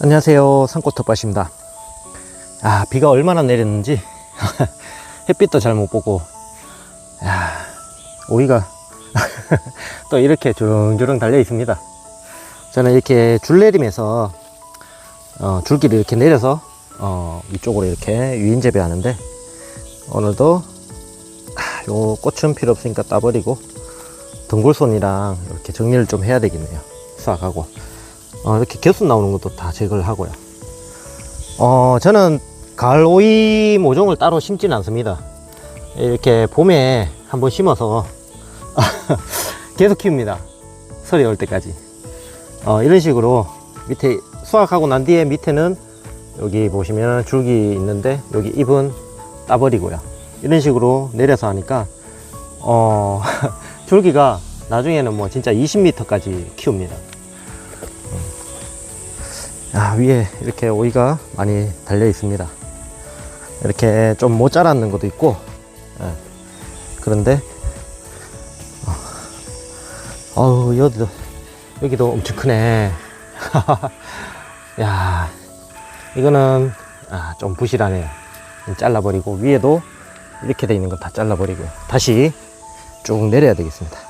안녕하세요. 산꽃 텃밭입니다. 아 비가 얼마나 내렸는지 햇빛도 잘 못 보고 야 오이가 또 이렇게 주렁주렁 달려 있습니다. 저는 이렇게 줄 내림에서 어, 줄기를 이렇게 내려서 어, 이쪽으로 이렇게 유인 재배하는데 오늘도 아, 요 꽃은 필요 없으니까 따버리고 등골손이랑 이렇게 정리를 좀 해야 되겠네요. 수확하고 어, 이렇게 겨순 나오는 것도 다 제거를 하고요. 어, 저는 가을 오이 모종을 따로 심지는 않습니다. 이렇게 봄에 한번 심어서 계속 키웁니다. 설이 올 때까지. 어, 이런 식으로 밑에 수확하고 난 뒤에 밑에는 여기 보시면 줄기 있는데 여기 잎은 따버리고요. 이런 식으로 내려서 하니까 어, 줄기가 나중에는 뭐 진짜 20m까지 키웁니다. 아, 위에 이렇게 오이가 많이 달려 있습니다. 이렇게 좀 못 자랐는 것도 있고, 예. 그런데, 어, 어우, 여기도, 여기도 엄청 크네. 야, 이거는, 아, 좀 부실하네요. 좀 잘라버리고, 위에도 이렇게 돼 있는 거다 잘라버리고, 다시 쭉 내려야 되겠습니다.